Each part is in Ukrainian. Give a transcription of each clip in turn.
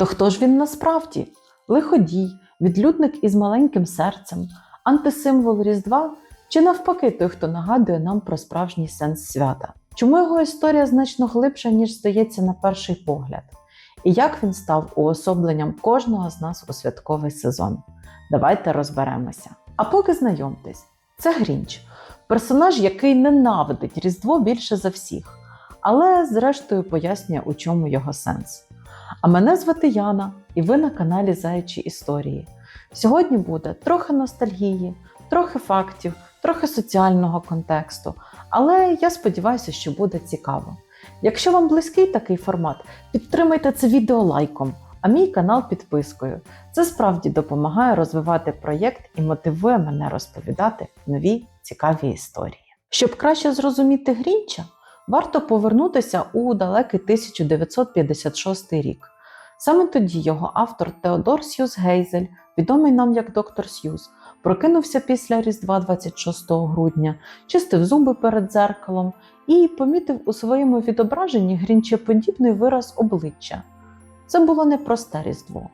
То хто ж він насправді? Лиходій, відлюдник із маленьким серцем, антисимвол Різдва чи навпаки той, хто нагадує нам про справжній сенс свята? Чому його історія значно глибша, ніж здається на перший погляд? І як він став уособленням кожного з нас у святковий сезон? Давайте розберемося. А поки знайомтесь, це Грінч, персонаж, який ненавидить Різдво більше за всіх, але зрештою пояснює, у чому його сенс. А мене звати Яна, і ви на каналі Заячі Історії. Сьогодні буде трохи ностальгії, трохи фактів, трохи соціального контексту, але я сподіваюся, що буде цікаво. Якщо вам близький такий формат, підтримайте це відео лайком, а мій канал підпискою. Це справді допомагає розвивати проєкт і мотивує мене розповідати нові цікаві історії. Щоб краще зрозуміти Грінча, варто повернутися у далекий 1956 рік. Саме тоді його автор Теодор Сьюз Гейзель, відомий нам як доктор Сьюз, прокинувся після Різдва 26 грудня, чистив зуби перед дзеркалом і помітив у своєму відображенні грінчеподібний вираз обличчя. Це було непросте Різдво.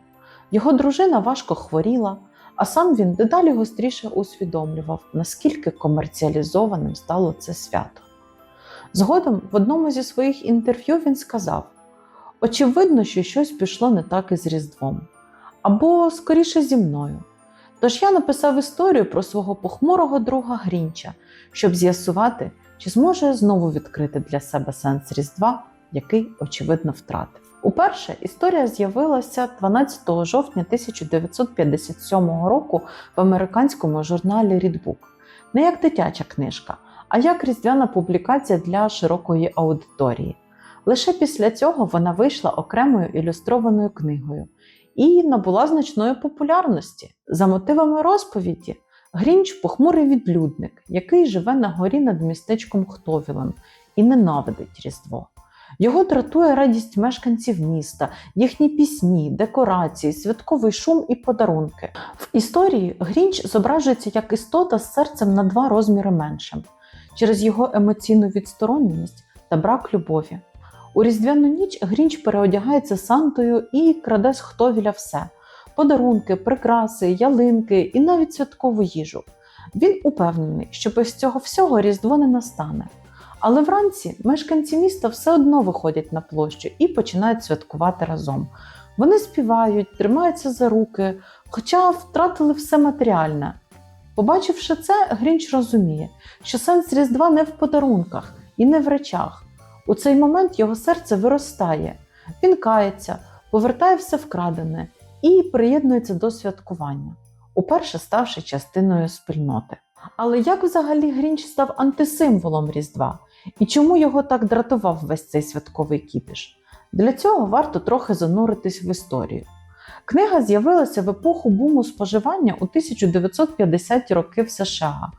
Його дружина важко хворіла, а сам він дедалі гостріше усвідомлював, наскільки комерціалізованим стало це свято. Згодом в одному зі своїх інтерв'ю він сказав: Очевидно, що щось пішло не так із Різдвом, або скоріше зі мною. Тож я написав історію про свого похмурого друга Грінча, щоб з'ясувати, чи зможе знову відкрити для себе сенс Різдва, який, очевидно, втратив. Уперше історія з'явилася 12 жовтня 1957 року в американському журналі Readbook. не як дитяча книжка, а як різдвяна публікація для широкої аудиторії. Лише після цього вона вийшла окремою ілюстрованою книгою і набула значної популярності. За мотивами розповіді, Грінч похмурий відлюдник, який живе на горі над містечком Хтовілем і ненавидить Різдво. Його дратує радість мешканців міста, їхні пісні, декорації, святковий шум і подарунки. В історії Грінч зображується як істота з серцем на два розміри меншим через його емоційну відстороненість та брак любові. У різдвяну ніч Грінч переодягається Сантою і краде з хтовіля все: подарунки, прикраси, ялинки і навіть святкову їжу. Він упевнений, що без цього всього Різдво не настане. Але вранці мешканці міста все одно виходять на площу і починають святкувати разом. Вони співають, тримаються за руки, хоча втратили все матеріальне. Побачивши це, Грінч розуміє, що сенс Різдва не в подарунках і не в речах. У цей момент його серце виростає, він кається, повертає все вкрадене і приєднується до святкування, уперше ставши частиною спільноти. Але як взагалі Грінч став антисимволом Різдва? І чому його так дратував весь цей святковий кіпіш? Для цього варто трохи зануритись в історію. Книга з'явилася в епоху буму споживання у 1950-ті роки в США.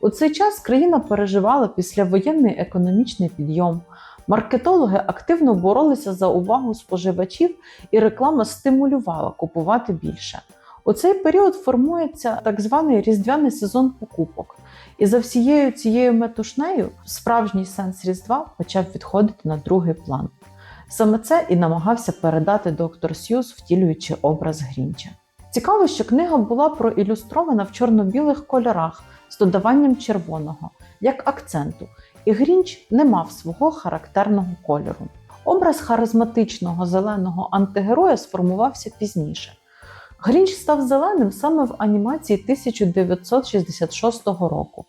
У цей час країна переживала післявоєнний економічний підйом. Маркетологи активно боролися за увагу споживачів, і реклама стимулювала купувати більше. У цей період формується так званий різдвяний сезон покупок. І за всією цією метушнею справжній сенс Різдва почав відходити на другий план. Саме це і намагався передати доктор Сьюз, втілюючи образ Грінча. Цікаво, що книга була проілюстрована в чорно-білих кольорах з додаванням червоного, як акценту, і Грінч не мав свого характерного кольору. Образ харизматичного зеленого антигероя сформувався пізніше. Грінч став зеленим саме в анімації 1966 року.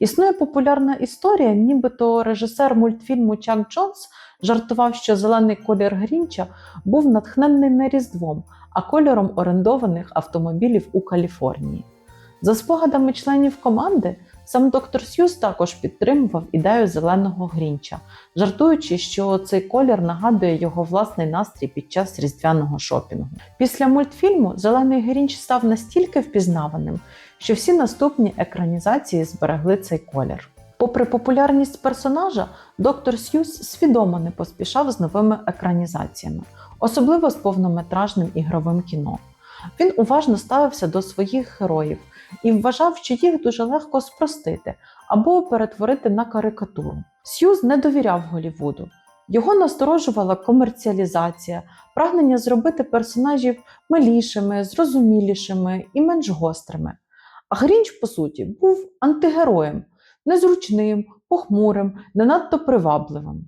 Існує популярна історія, нібито режисер мультфільму Чак Джонс жартував, що зелений колір Грінча був натхнений не Різдвом, а кольором орендованих автомобілів у Каліфорнії. За спогадами членів команди, сам доктор Сьюз також підтримував ідею зеленого Грінча, жартуючи, що цей колір нагадує його власний настрій під час різдвяного шопінгу. Після мультфільму Зелений Грінч став настільки впізнаваним, що всі наступні екранізації зберегли цей колір. Попри популярність персонажа, доктор Сьюз свідомо не поспішав з новими екранізаціями, особливо з повнометражним ігровим кіно. Він уважно ставився до своїх героїв і вважав, що їх дуже легко спростити або перетворити на карикатуру. Сьюз не довіряв Голівуду. Його насторожувала комерціалізація, прагнення зробити персонажів милішими, зрозумілішими і менш гострими. А Грінч, по суті, був антигероєм, незручним, похмурим, не надто привабливим.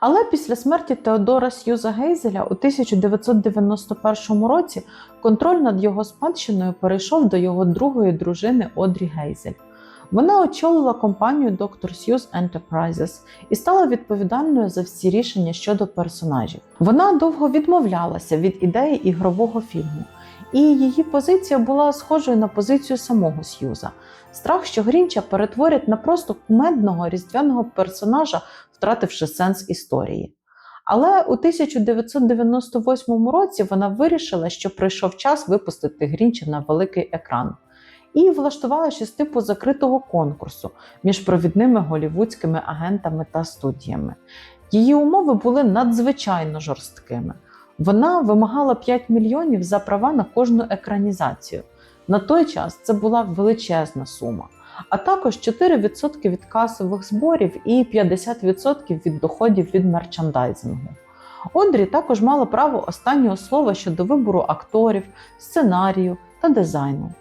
Але після смерті Теодора Сьюза Гейзеля у 1991 році контроль над його спадщиною перейшов до його другої дружини Одрі Гейзель. Вона очолила компанію Dr. Seuss Enterprises і стала відповідальною за всі рішення щодо персонажів. Вона довго відмовлялася від ідеї ігрового фільму, і її позиція була схожою на позицію самого Сьюза. Страх, що Грінча перетворять на просто кумедного різдвяного персонажа, втративши сенс історії. Але у 1998 році вона вирішила, що прийшов час випустити Грінча на великий екран. І влаштувала щось типу закритого конкурсу між провідними голівудськими агентами та студіями. Її умови були надзвичайно жорсткими. Вона вимагала 5 мільйонів за права на кожну екранізацію. На той час це була величезна сума, а також 4% від касових зборів і 50% від доходів від мерчандайзингу. Одрі також мала право останнього слова щодо вибору акторів, сценарію та дизайну.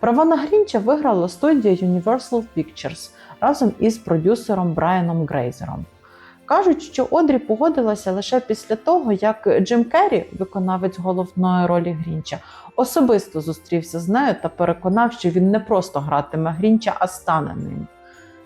Права на Грінча виграла студія Universal Pictures разом із продюсером Брайаном Грейзером. Кажуть, що Одрі погодилася лише після того, як Джим Керрі, виконавець головної ролі Грінча, особисто зустрівся з нею та переконав, що він не просто гратиме Грінча, а стане ним.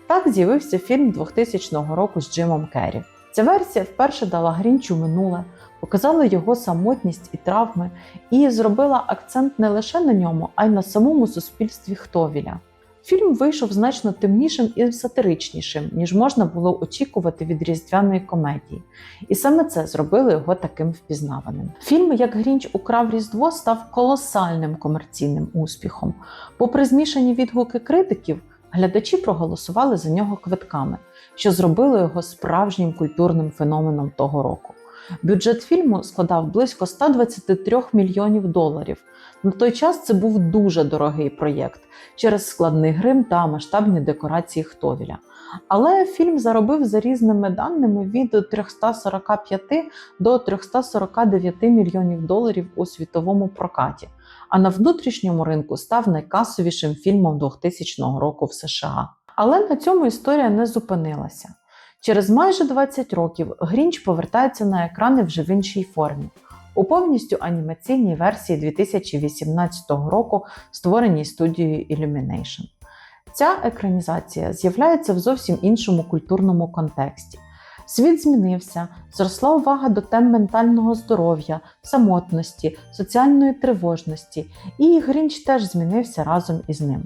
Так з'явився фільм 2000 року з Джимом Керрі. Ця версія вперше дала Грінчу минуле, показала його самотність і травми, і зробила акцент не лише на ньому, а й на самому суспільстві Хтовіля. Фільм вийшов значно темнішим і сатиричнішим, ніж можна було очікувати від різдвяної комедії, і саме це зробило його таким впізнаваним. Фільм Як Грінч украв Різдво став колосальним комерційним успіхом. Попри змішані відгуки критиків, глядачі проголосували за нього квитками, що зробило його справжнім культурним феноменом того року. Бюджет фільму складав близько 123 мільйонів доларів. На той час це був дуже дорогий проєкт через складний грим та масштабні декорації Хтовіля. Але фільм заробив за різними даними від 345 до 349 мільйонів доларів у світовому прокаті, а на внутрішньому ринку став найкасовішим фільмом 2000 року в США. Але на цьому історія не зупинилася. Через майже 20 років Грінч повертається на екрани вже в іншій формі. У повністю анімаційній версії 2018 року, створеній студією Illumination. Ця екранізація з'являється в зовсім іншому культурному контексті. Світ змінився, зросла увага до тем ментального здоров'я, самотності, соціальної тривожності, і Грінч теж змінився разом із ним.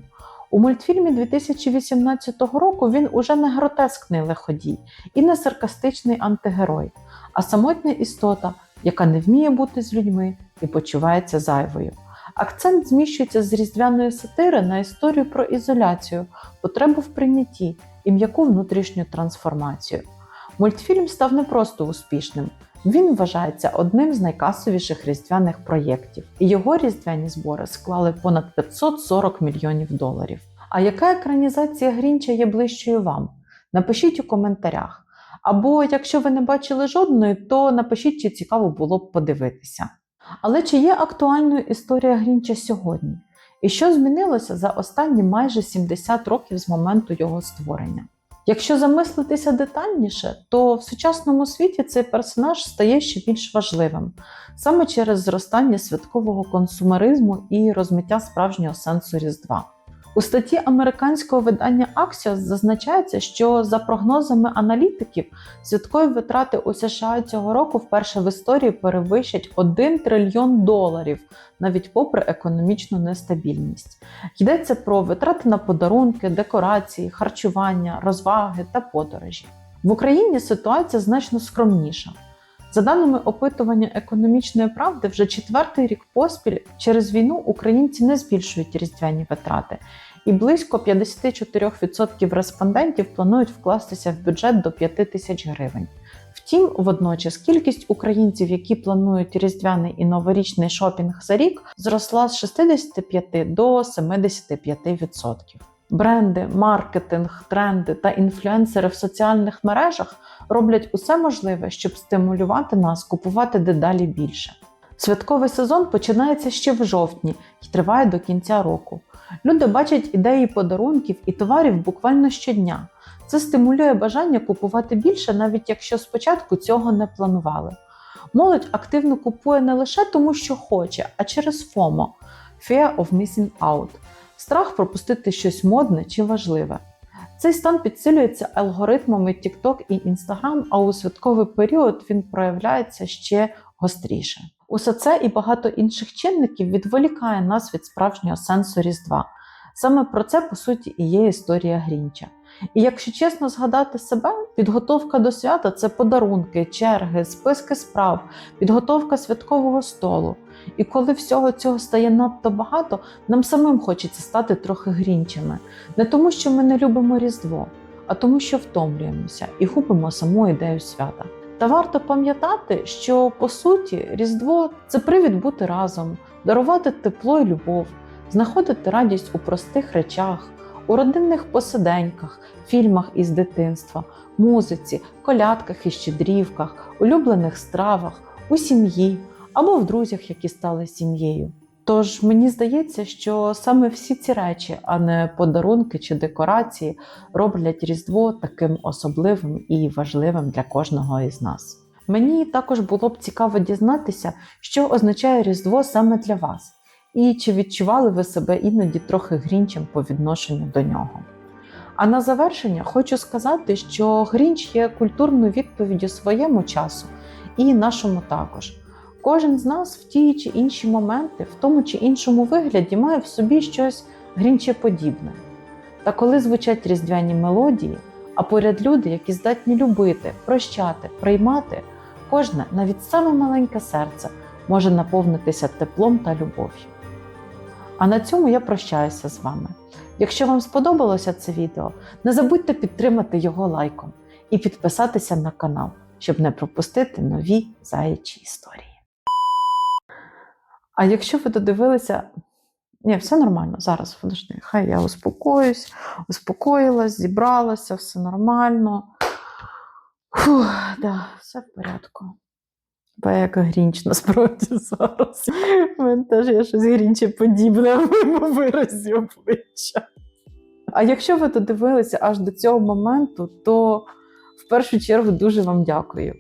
У мультфільмі 2018 року він уже не гротескний лиходій і не саркастичний антигерой, а самотня істота, яка не вміє бути з людьми і почувається зайвою. Акцент зміщується з різдвяної сатири на історію про ізоляцію, потребу в прийнятті і м'яку внутрішню трансформацію. Мультфільм став не просто успішним, він вважається одним з найкасовіших різдвяних проєктів, і його різдвяні збори склали понад 540 мільйонів доларів. А яка екранізація Грінча є ближчою вам? Напишіть у коментарях. Або якщо ви не бачили жодної, то напишіть, чи цікаво було б подивитися. Але чи є актуальною історія Грінча сьогодні? І що змінилося за останні майже 70 років з моменту його створення? Якщо замислитися детальніше, то в сучасному світі цей персонаж стає ще більш важливим саме через зростання святкового консумеризму і розмиття справжнього сенсу Різдва. У статті американського видання Axios зазначається, що за прогнозами аналітиків, святкові витрати у США цього року вперше в історії перевищать 1 трильйон доларів, навіть попри економічну нестабільність. Йдеться про витрати на подарунки, декорації, харчування, розваги та подорожі. В Україні ситуація значно скромніша. За даними опитування економічної правди, вже четвертий рік поспіль через війну українці не збільшують різдвяні витрати, і близько 54% респондентів планують вкластися в бюджет до 5 тисяч гривень. Втім, водночас кількість українців, які планують різдвяний і новорічний шопінг за рік, зросла з 65 до 75%. Бренди, маркетинг, тренди та інфлюенсери в соціальних мережах роблять усе можливе, щоб стимулювати нас купувати дедалі більше. Святковий сезон починається ще в жовтні і триває до кінця року. Люди бачать ідеї подарунків і товарів буквально щодня. Це стимулює бажання купувати більше, навіть якщо спочатку цього не планували. Молодь активно купує не лише тому, що хоче, а через FOMO – Fear of Missing Out страх пропустити щось модне чи важливе. Цей стан підсилюється алгоритмами TikTok і Instagram, а у святковий період він проявляється ще гостріше. Усе це і багато інших чинників відволікає нас від справжнього сенсу Різдва. Саме про це, по суті, і є історія Грінча. І якщо чесно згадати себе, підготовка до свята це подарунки, черги, списки справ, підготовка святкового столу. І коли всього цього стає надто багато, нам самим хочеться стати трохи грінчами. Не тому, що ми не любимо Різдво, а тому, що втомлюємося і губимо саму ідею свята. Та варто пам'ятати, що по суті Різдво це привід бути разом, дарувати тепло і любов, знаходити радість у простих речах, у родинних посиденьках, фільмах із дитинства, музиці, колядках і щедрівках, улюблених стравах, у сім'ї або в друзях, які стали сім'єю. Тож мені здається, що саме всі ці речі, а не подарунки чи декорації, роблять Різдво таким особливим і важливим для кожного із нас. Мені також було б цікаво дізнатися, що означає Різдво саме для вас, і чи відчували ви себе іноді трохи грінчем по відношенню до нього. А на завершення хочу сказати, що Грінч є культурною відповіддю своєму часу і нашому також. Кожен з нас в ті чи інші моменти, в тому чи іншому вигляді, має в собі щось грінчеподібне. Та коли звучать різдвяні мелодії, а поряд люди, які здатні любити, прощати, приймати, кожне, навіть саме маленьке серце, може наповнитися теплом та любов'ю. А на цьому я прощаюся з вами. Якщо вам сподобалося це відео, не забудьте підтримати його лайком і підписатися на канал, щоб не пропустити нові заячі історії. А якщо ви додивилися, ні, все нормально, зараз подожди, хай я успокоюсь, успокоїлась, зібралася, все нормально. Фух, да, все в порядку. Бо як грінч насправді зараз. У мене теж є щось грінче подібне в моєму виразі обличчя. А якщо ви додивилися аж до цього моменту, то в першу чергу дуже вам дякую.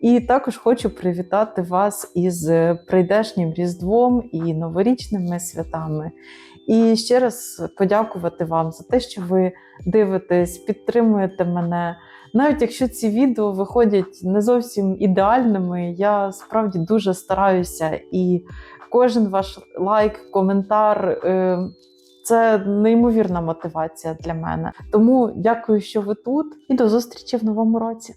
І також хочу привітати вас із прийдешнім Різдвом і новорічними святами. І ще раз подякувати вам за те, що ви дивитесь, підтримуєте мене. Навіть якщо ці відео виходять не зовсім ідеальними, я справді дуже стараюся. І кожен ваш лайк, коментар е, це неймовірна мотивація для мене. Тому дякую, що ви тут, і до зустрічі в новому році.